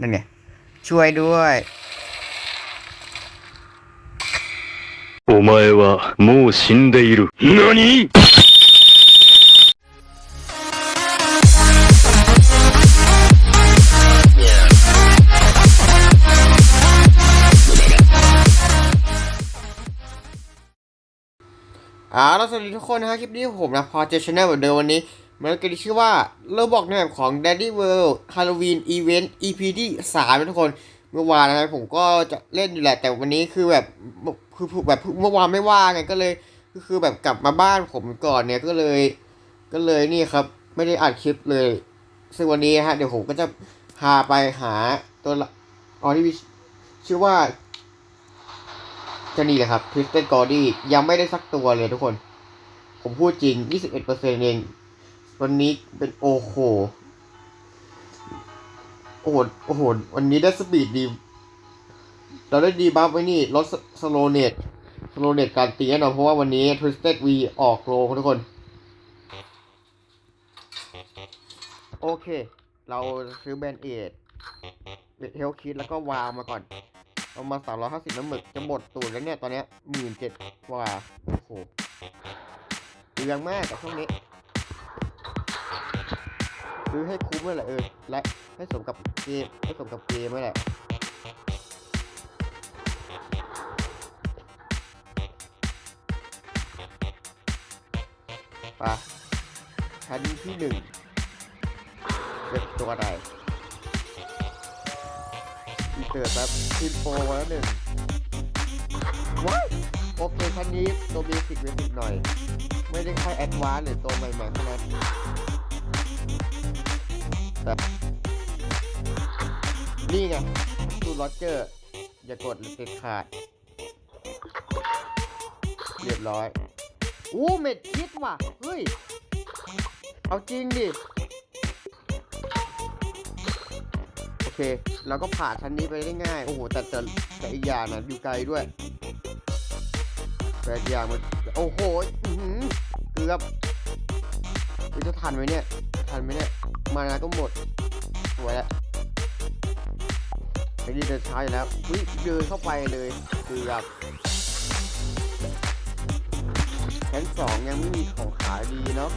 นั่นไงช่วยด้วยお前はもう死んでいる何อ่าแล้วสวัสดีทุกคนนะคลิปนี้ผมนะพอเจชแนลเหมือนเดิมวันนี้ มันก็ชื่อว่าเราบอกในแบบของ Daddy World Halloween Event EP ที่3นะทุกคนเมื่อวานนะครับผมก็จะเล่นอยู่แหละ แต่วันนี้คือแบบคือแบบเมื่อวานไม่ว่างไงก็เลยก็คือแบบกลับมาบ้านผมก่อนเนี่ยก็เลย ก็เลยนี่ครับ ไม่ได้อัดคลิปเลย ซึ่งวันนี้ฮะเดี๋ยวผมก็จะพาไปหาตัวละออที่มีชื่อว่าจะนี่แหละครับ Twisted g o d y ยังไม่ได้สักตัวเลยทุกคน ผมพูดจริง 21%เอง วันนี้เป็นโอโหโอ้โหโอ้โห วันนี้ได้สปีดดี เราได้ดีบัฟไว้นี่ลดสโลเนตสโลเนตการตีแน่นอนเพราะว่าวันนี้ Twisted V ออกโลทุกคน โอเค เราซื้อแบนเอดเฮลคิดแล้วก็วางมาก่อน เอามาสามร้อยห้าสิบน้ำหมึกจะหมดตูดแล้วเนี่ย ตอนเนี้ยหมื่นเจ็ดกว่า โอ้โหเปลืองมากกับช่วงนี้ ซื้อให้คุ้มเลยแหละเออและให้สมกับเกมให้สมกับเกมนั่นแหละไปชั้นที่หนึ่งเป็นตัวอะไรอีเกิดแบบอินโฟมาแล้วหนึ่งว้ายโอเคชั้นนี้ตัวเบสิกเบสิกหน่อย ไม่ได้ค่อยแอดวานซ์หรือตัวใหม่ๆเท่านั้น แต่นี่ไงดูโรเจอร์ อย่ากดหรือติดขาด เรียบร้อยอู้เม็ดคิดว่ะ เฮ้ย เอาจริงดิ โอเค เราก็ผ่านชั้นนี้ไปได้ง่าย โอ้โห แต่แต่แต่อีกอย่างนะอยู่ไกลด้วยแต่อีกอย่างมัน โอ้โหเกือบมันจะทันไหมเนี่ย ทันไหมเนี่ย มานาก็หมดสวยแล้วไอ้นี่เดินช้าอยู่แล้ววิเดินเข้าไปเลยเกือแบชั้นสองยังไม่มีของขายดีเนาะ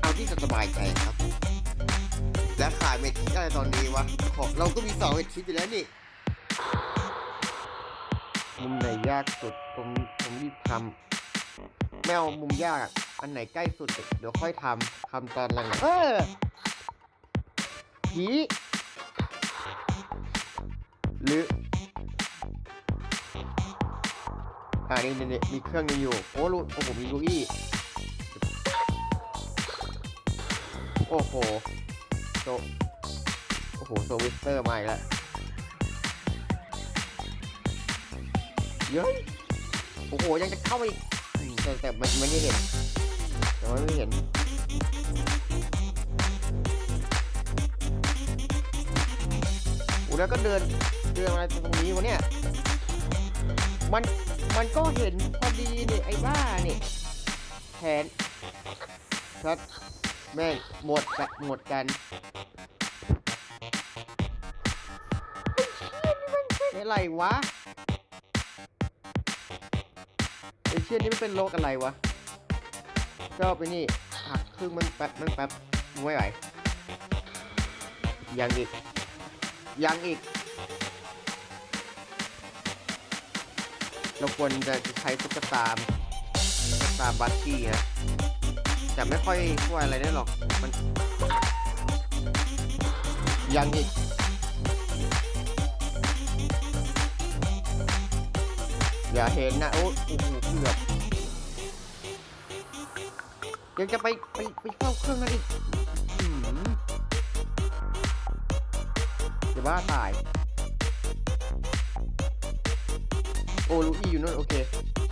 เอาที่สบายใจครับ และขายเม็ดคิดอะไรตอนนี้วะของเราก็มีสองเม็ดคิดอยู่แล้วนี่มุมไหนยากสุดผมผมรีบทำ ไม่เอามุมยากอะอันไหนใกล้สุด เดี๋ยวค่อยทำทำตอนหลังเออผีหรืออ่านี่นี่นี่มีเครื่องนี้อยู่ โอ้ลูโอ้โหมีลูอี้โอ้โหโซโอ้โหโซวิสเตอร์มาอีกแล้วเย้ยโอ้โห ยังจะเข้าไปอีกอืม แต่แต่มันมันไม่เห็นแต่มันไม่เห็นอ้แล้วก็เดินเดินอะไรตรงนี้วะเนี่ยมันมันก็เห็นพอดีนี่ไอ้บ้าเนี่แผนชัดแม่งหมดกันหมดกันอะไรวะ ไอเชี่ยนี่มันเป็นโรคอะไรวะชอบไปนี่หักครึ่งมันแป๊บมันแป๊บไม่ไหวยังอีก ยังอีก เราควรจะใช้ตุ๊กตาตุ๊กตาบัตตี้นะแต่ไม่ค่อยช่วยอะไรได้หรอกมันยังอีก อย่าเห็นนะโอ้โหเกือบยังจะไปไปไปเข้าเครื่องนั่นอีกจะบ้าตาย โอ้ลูอี้อยู่นู่นโอเค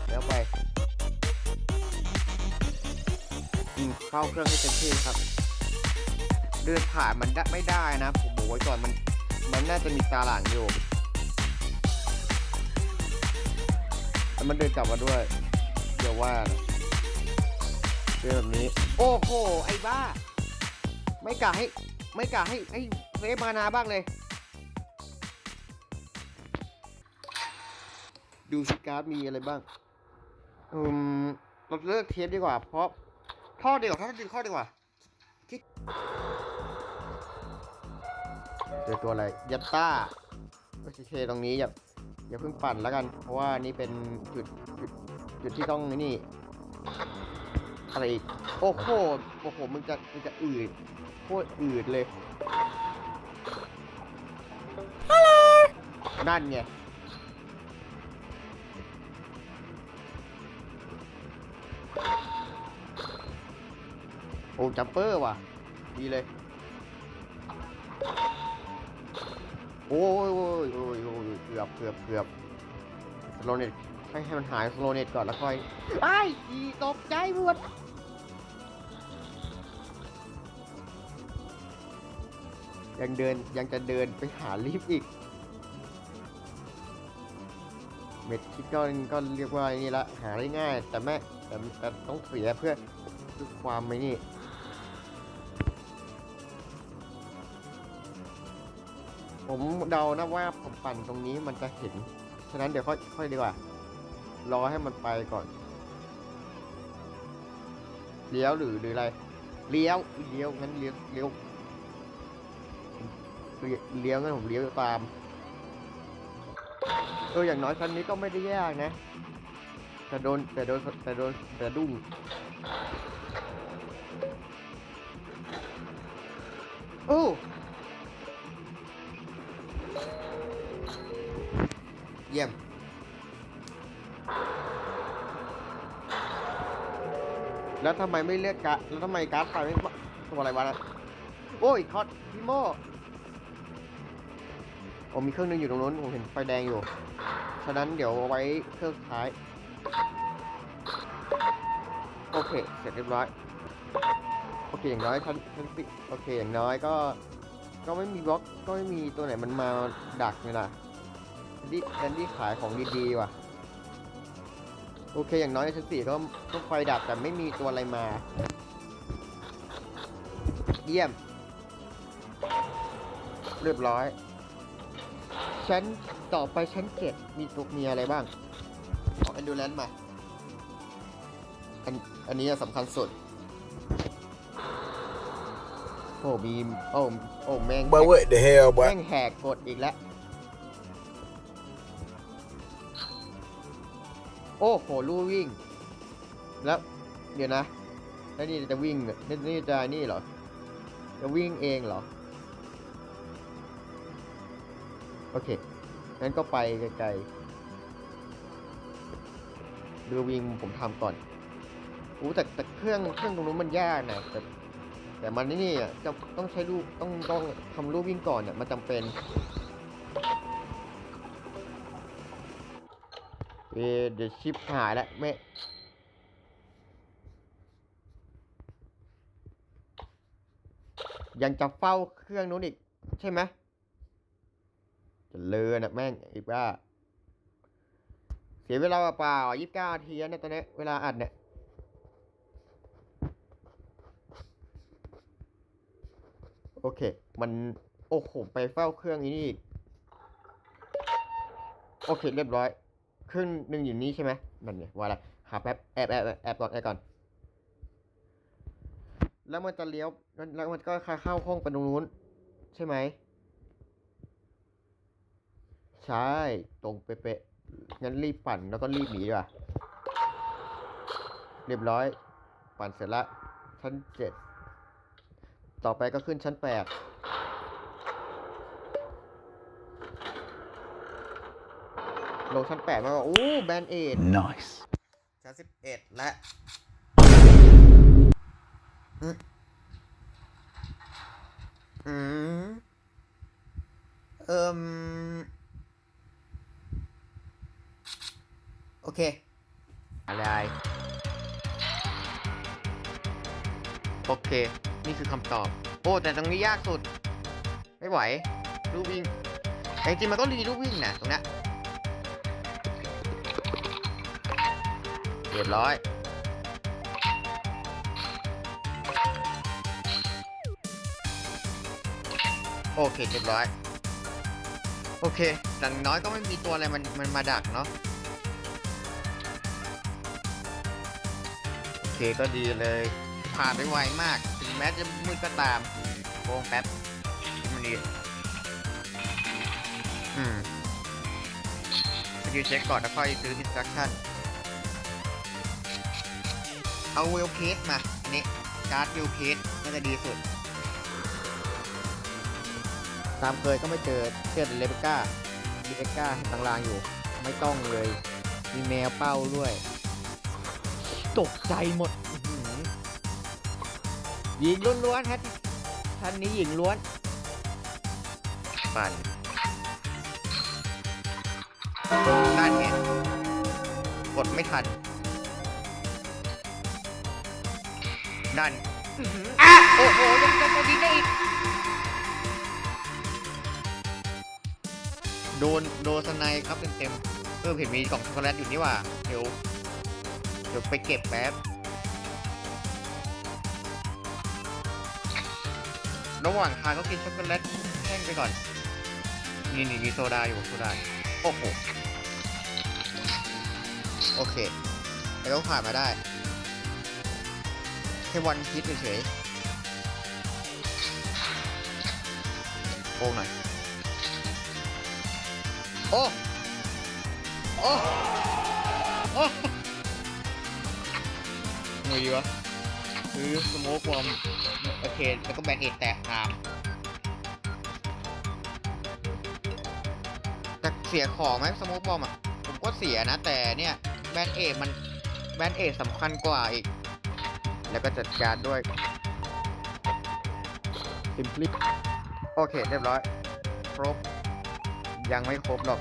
แล้วไปเข้าเครื่องให้เต็มที่ครับ เดินผ่านมันได้ไม่ได้นะ ผมบอกไว้ก่อนมัน มันน่าจะมีตาหลังอยู่ แล้วมันเดินกลับมาด้วยเดี๋ยวว่านะเดินแบบนี้ โอ้โห ไอ้บ้า ไม่กะให้ ไม่กะให้ให้เซฟมานาบ้างเลย ดูสิการ์ดมีอะไรบ้าง อืม เราเลิกเทปดีกว่า เพราะท่อดีกว่าท่อดีข้อดีกว่าคิดเจอตัวอะไรยัตตาโอเคตรงนี้อย่า อย่าเพิ่งปั่นแล้วกัน เพราะว่านี่เป็นจุดจุดจุดที่ต้องนี่อะไรอีกโอ้โหโอ้โหมึงจะมึงจะอืดโคตรอืดเลยนั่นไงโอ้จัมเปอร์ว่ะ ดีเลย โอ้ยโอ้ยโอ้ยโอ้ยเกือบเกือบเกือบสโลเน็ตให้ให้มันหายสโลเน็ตก่อนแล้วค่อยไอ้ายอีตกใจหมดยังเดินยังจะเดินไปหาลิฟต์อีก เม็ดคิดก็ก็เรียกว่าไอ้นี่ละหาได้ง่าย แต่แม่แต่แต่ต้องเสียเพื่อเพื่อความไม่นี่ ผมเดานะว่าผมปั่นตรงนี้มันจะเห็น ฉะนั้นเดี๋ยวค่อยค่อยดีกว่า รอให้มันไปก่อน เลี้ยวหรือหรืออะไร เลี้ยวเลี้ยวงั้นเลี้ยวเลี้ยวเลี้ยวงั้นผมเลี้ยวตาม เอออย่างน้อยคันนี้ก็ไม่ได้ยากนะ แต่โดนแต่โดนแต่โดนแต่ดุ้งโอ้ แล้วทำไมไม่เลือกการแล้วทำไมการ์ดไฟไม่ตัวอะไรวะนะโอ้ยคอสพี่โมโอ้มีเครื่องหนึงอยู่ตรงนู้นผมเห็นไฟแดงอยู่ ฉะนั้นเดี๋ยวเอาไว้เครื่องสุดท้าย โอเค เสร็จเรียบร้อย โอเค อย่างน้อยชั้นชั้นสิโอเค อย่างน้อยก็ ก็ไม่มีบล็อก ก็ไม่มีตัวไหนมันมาดักเลยนะดิแดนดี้ขายของดีๆว่ะ โอเค อย่างน้อยในชั้นสี่ก็ก็ไฟดับแต่ไม่มีตัวอะไรมา เยี่ยม เรียบร้อย ชั้นต่อไปชั้นเจ็ดมีตัวมีอะไรบ้างของ endurance มา อันอันนี้สำคัญสุด โอ้มีโอ้โอ้แม่ง But what the hell, แม่ boy? งแหกกฎอีกแล้ว อ้โหลู่วิ่ง แล้วเดี๋ยวนะแล้วนี่จะวิ่งเนี่ยนี่จะนี่เหรอ จะวิ่งเองเหรอ โอเค งั้นก็ไปไกลๆเรือวิ่งผมทำก่อนอู้แต่แต่เครื่องเครื่องตรงนู้นมันยากนะแต่แต่มันนี่อ่จะต้องใช้ลูกต้องต้องทำลูกวิ่งก่อนเนี่ยมันจำเป็น เอเดี๋ยวชิปหายแล้วแม่ยังจะเฝ้าเครื่องนู้นอีก ใช่ไหมจะเลอนะแม่งอีกว่า เสียเวลาเปล่ายี่สิบเก้าทีนี่ยตอนนี้เวลาอัดเนี่ยโอเค มัน โอ้โห ไปเฝ้าเครื่องนี้อีก โอเค เรียบร้อย เครื่องหนึ่งอยู่นี้ใช่ไหมนั่นไงว่าอะไรหาแป๊บแอบแอบแอบแอก่อนแอบก่อน แล้วมันจะเลี้ยวแล้วแล้วมันก็เข้าห้องไปตรงนู้น ใช่ไหมใช่ ตรงเป๊ะๆงั้นรีบปั่นแล้วก็รีบหนีดีกว่าเรียบร้อย ปั่นเสร็จละชั้นเจ็ดต่อไปก็ขึ้นชั้นแปด ลงชั้นแปดมาก็โอ้แบนเอ็ด Nice. ชั้นสิบเอ็ดและอืมอืมเอิมโอเค อะไร โอเค นี่คือคำตอบ โอ้ แต่ตรงนี้ยากสุด ไม่ไหว ลูกวิ่งแต่จริงๆมันก็รีลูกวิ่งนะตรงเนี้ เรียบร้อย โอเคเรียบร้อย โอเคอย่างน้อยก็ไม่มีตัวอะไรมันมันมาดักเนาะโอเคก็ดีเลย ผ่านไปไวมาก ถึงแม้จะมืดก็ตามโกงแป๊บมันดีอืมสกิลเช็คก่อนแล้วค่อยซื้อ instruction เอาเวลเพสมาอันนี้การ์ดเวลเพสน่าจะดีสุด ตามเคยก็ไม่เจอเจอแต่เลเบก้าเลเบก้าเห็นตางลางอยู่ ไม่ต้องเลย มีแมวเป้าด้วย ตกใจหมดอื้อหือหญิงล้วนๆฮะท่านนี้หญิงล้วนปั่นนั่นไงกดไม่ทัน นั่นอื้อหืออะโอ้โหยังจะตัวนี้ได้อีก โดนโดนสไนด์ครับเต็มๆเออเห็นมีกล่องช็อกโกแลตอยู่นี่หว่าเดี๋ยวเดี๋ยวไปเก็บแป๊บระหว่างทางก็กินช็อกโกแลตแห้งไปก่อน นี่นี่มีโซดาอยู่โซดาโอ้โห โอเค แล้วก็ผ่านมาได้ แค่วันคิดเฉยโป้งหน่อย โอ้ โอ้ โอ้ไงดีวะซื้อสโมกบอมโอเค แล้วก็แบนเอ็ดแตกตามแต่เสียของไหมสโมกบอมอะ ผมก็เสียนะ แต่เนี่ย แบนเอ็ดมัน แบนเอ็ดสำคัญกว่าอีก แล้วก็จัดการด้วยซิมพลิโอเค เรียบร้อย ครบ ยังไม่ครบหรอก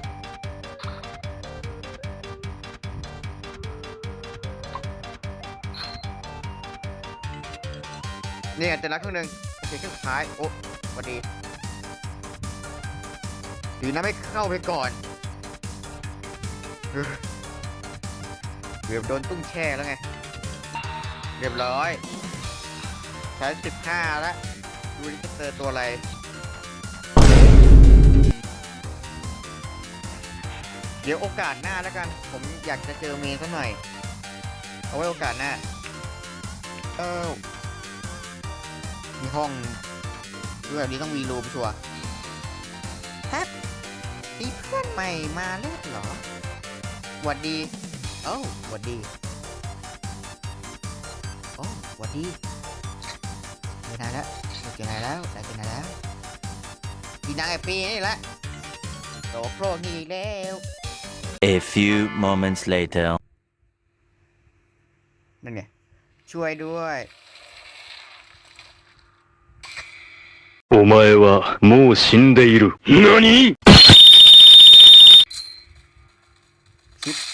นี่ไงเจอแล้วเครื่งหนึ่งโอเคครื่งสุดท้าย โอ้สวัสดีดีนะไม่เข้าไปก่อนเกือบโดนตุ้งแช่แล้วไง รียบร้อยใช้สิบห้าแล้วดูนี่จะเจอตัวอะไรเดี๋ยวโอกาสหน้าแล้วกัน ผมอยากจะเจอเมย์สักหน่อย เอาไว้โอกาสหน้า เออมีห้องด้วยแบบนี้ต้องมีรูมชัวร์ฮะมีเพื่อนใหม่มาเล่นเหรอหวัดดี เอ้าหวัดดี โอ้หวัดดีเจอนายแล้วเจอนายแล้วได้เจอนายแล้วดีนางไอปีนี่แหละโตโครกนี่แล้ว A few moments later. นั่นไง ช่วยด้วย お前はもう死んでいる。何 ชิป